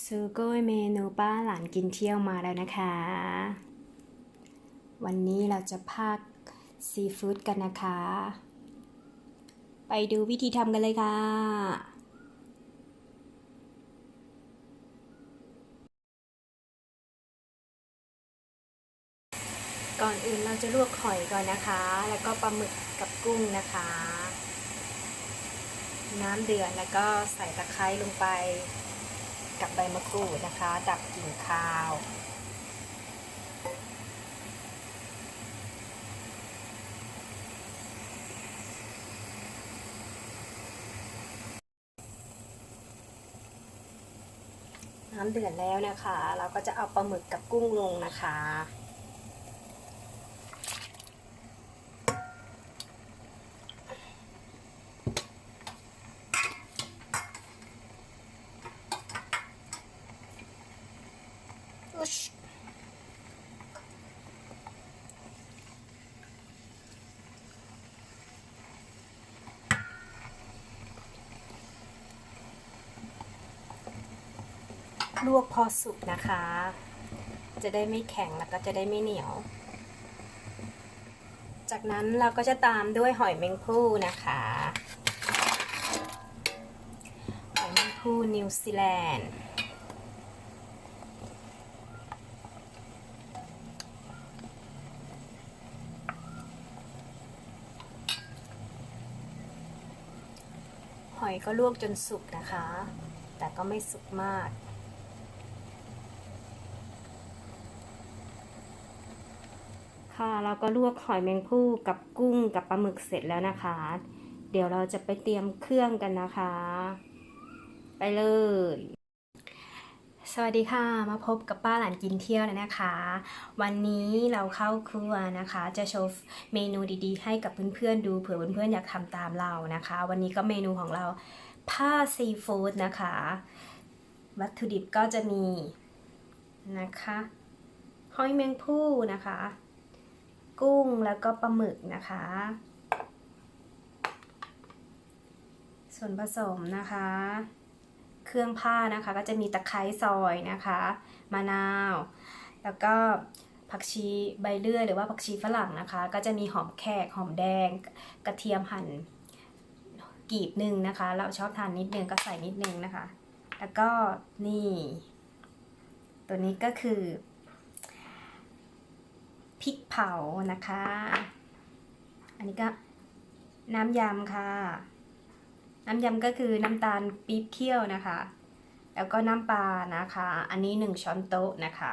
ซูโก้ยเมนูป้าหลานกินเที่ยวมาแล้วนะคะ วันนี้เราจะพักซีฟู้ดกันนะคะ ไปดูวิธีทำกันเลยค่ะ ก่อนอื่นเราจะลวกหอยก่อนนะคะ แล้วก็ปลาหมึกกับกุ้งนะคะ น้ำเดือดแล้วก็ใส่ตะไคร้ลงไป กับใบมะกรูดนะคะ ดับกลิ่นคาว น้ำเดือดแล้วนะคะ เราก็จะเอาปลาหมึกกับกุ้งลงนะคะ อุชลวกพอสุกนะคะ จะได้ไม่แข็งแล้วก็จะได้ไม่เหนียว จากนั้นเราก็จะตามด้วยหอยแมงภู่นะคะ หอยแมงภู่นิวซีแลนด์ อยก็ลวกจนสุกนะคะ แต่ก็ไม่สุกมาก ค่ะเราก็ลวกหอยแมงภู่กับกุ้งกับปลาหมึกเสร็จแล้วนะคะ เดี๋ยวเราจะไปเตรียมเครื่องกันนะคะ ไปเลย สวัสดีค่ะ มาพบกับป้าหลานกินเที่ยวเลยนะคะ วันนี้เราเข้าครัวนะคะ จะโชว์เมนูดีๆ ให้กับเพื่อนๆดูเผื่อเพื่อนๆอยากทำตามเรานะคะ วันนี้ก็เมนูของเราผ้าซีฟู้ดนะคะ วัตถุดิบก็จะมีนะคะหอยแมงภู่นะคะ กุ้งแล้วก็ปลาหมึกนะคะ ส่วนผสมนะคะ เครื่องผ้านะคะ ก็จะมีตะไคร้ซอยนะคะมะนาว แล้วก็ผักชีใบเลื่อยหรือว่าผักชีฝรั่งนะคะ ก็จะมีหอมแขกหอมแดง กระเทียมหั่นกีบหนึ่งนะคะ เราชอบทานนิดนึงก็ใส่นิดนึงนะคะ แล้วก็นี่ ตัวนี้ก็คือพริกเผานะคะ อันนี้ก็น้ำยำค่ะ น้ำยำก็คือน้ำตาลปี๊บเคี่ยวนะคะ แล้วก็น้ำปลานะคะ อันนี้หนึ่งช้อนโต๊ะนะคะ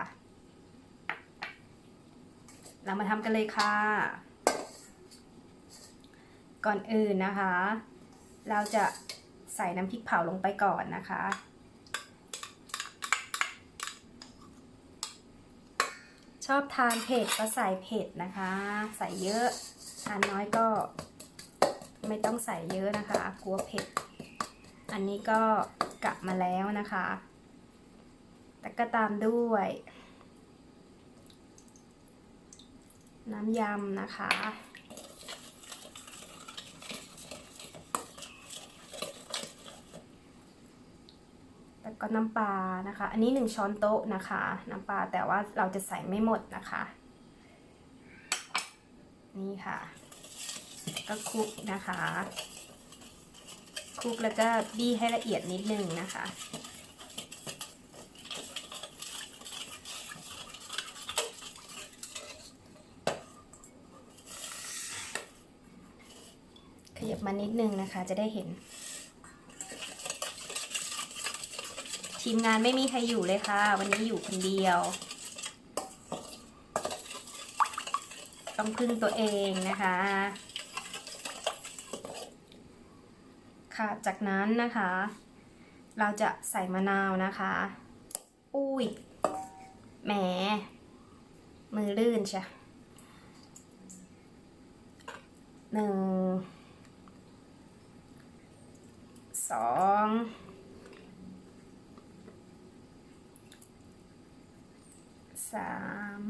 เรามาทำกันเลยค่ะ ก่อนอื่นนะคะ เราจะใส่น้ำพริกเผาลงไปก่อนนะคะชอบทานเผ็ดก็ใส่เผ็ดนะคะ ใส่เยอะ ทานน้อยก็ ไม่ต้องใส่เยอะนะคะ กลัวเผ็ด อันนี้ก็กลับมาแล้วนะคะ แต่ก็ตามด้วย น้ำยำนะคะแล้วก็น้ำปลานะคะ อันนี้หนึ่งช้อนโต๊ะนะคะ น้ำปลาแต่ว่าเราจะใส่ไม่หมดนะคะ นี่ค่ะ ก็คลุกนะคะ คลุกแล้วก็บี้ให้ละเอียดนิดนึงนะคะ ขยับมานิดนึงนะคะจะได้เห็น ทีมงานไม่มีใครอยู่เลยค่ะ วันนี้อยู่คนเดียว ต้องพึ่งตัวเองนะคะ ค่ะ จากนั้นนะคะ เราจะใส่มะนาวนะคะ อุ้ย แหม มือลื่นใช่หนึ่ง สองสาม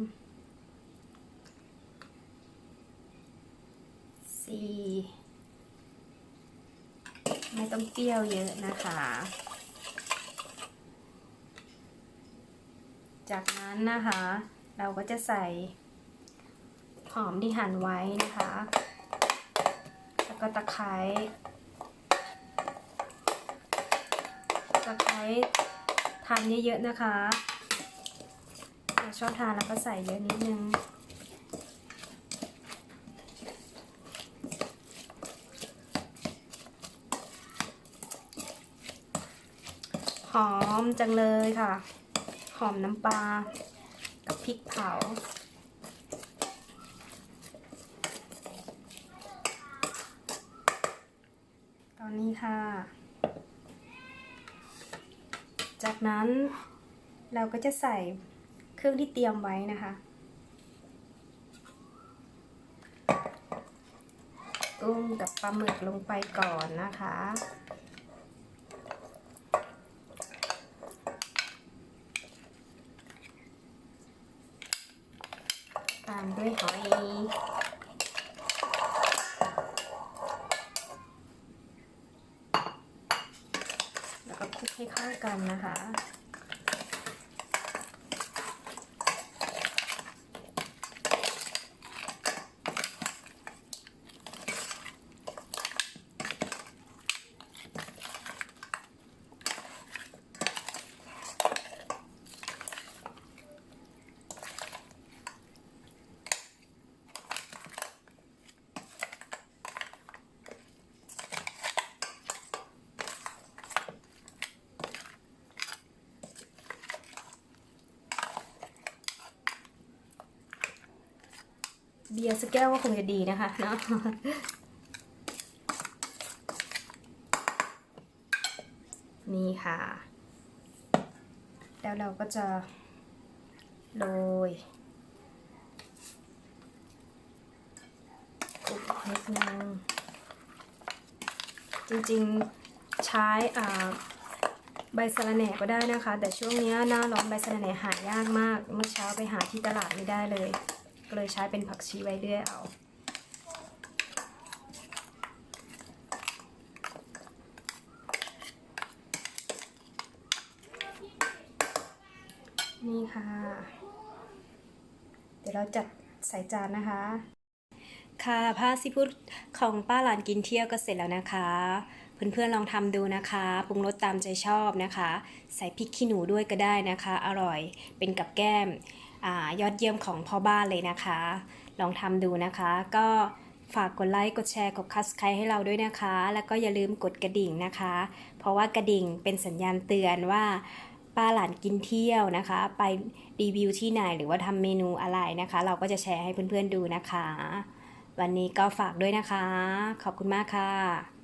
สี่ ไม่ต้องเปรี้ยวเยอะนะคะ จากนั้นนะคะ เราก็จะใส่หอมที่หั่นไว้นะคะ แล้วก็ตะไคร้ ตะไคร้ทานเยอะๆนะคะเราชอบทานแล้วก็ใส่เยอะนิดนึง อมจังเลยค่ะ หอมน้ำปลา กับพริกเผา ตอนนี้ค่ะ จากนั้นเราก็จะใส่เครื่องที่เตรียมไว้นะคะกุ้งกับปลาหมึกลงไปก่อนนะคะ ตาม ด้วยหอยแล้วก็คลุกให้เข้ากันนะคะ บียร์สักแก้วก็คงจะดีนะคะเนาะนี่ค่ะ แล้วเราก็จะโรยคลุกนิดนึงจริงๆใช้อ่าใบสะระแหน่ก็ได้นะคะ แต่ช่วงนี้หน้าร้อนใบสะระแหน่หายากมาก เมื่อเช้าไปหาที่ตลาดไม่ได้เลย ก็เลยใช้เป็นผักชีไว้เรื่อยเอานี่ค่ะ เดี๋ยวเราจัดใส่จานนะคะ ค่ะผ้าซิพุดของป้าหลานกินเที่ยวก็เสร็จแล้วนะคะ เพื่อนๆลองทำดูนะคะปรุงรสตามใจชอบนะคะ ใส่พริกขี้หนูด้วยก็ได้นะคะ อร่อยเป็นกับแก้ม อยอดเยี่ยมของพ่อบ้านเลยนะคะ ลองทำดูนะคะ ก็ฝากกดไลค์ กดแชร์ กดคัสไครให้เราด้วยนะคะ แล้วก็อย่าลืมกดกระดิ่งนะคะ เพราะว่ากระดิ่งเป็นสัญญาณเตือนว่าป้าหลานกินเที่ยวนะคะ ไปรีวิวที่ไหนหรือว่าทำเมนูอะไรนะคะ เราก็จะแชร์ให้เพื่อนๆดูนะคะ วันนี้ก็ฝากด้วยนะคะ ขอบคุณมากค่ะ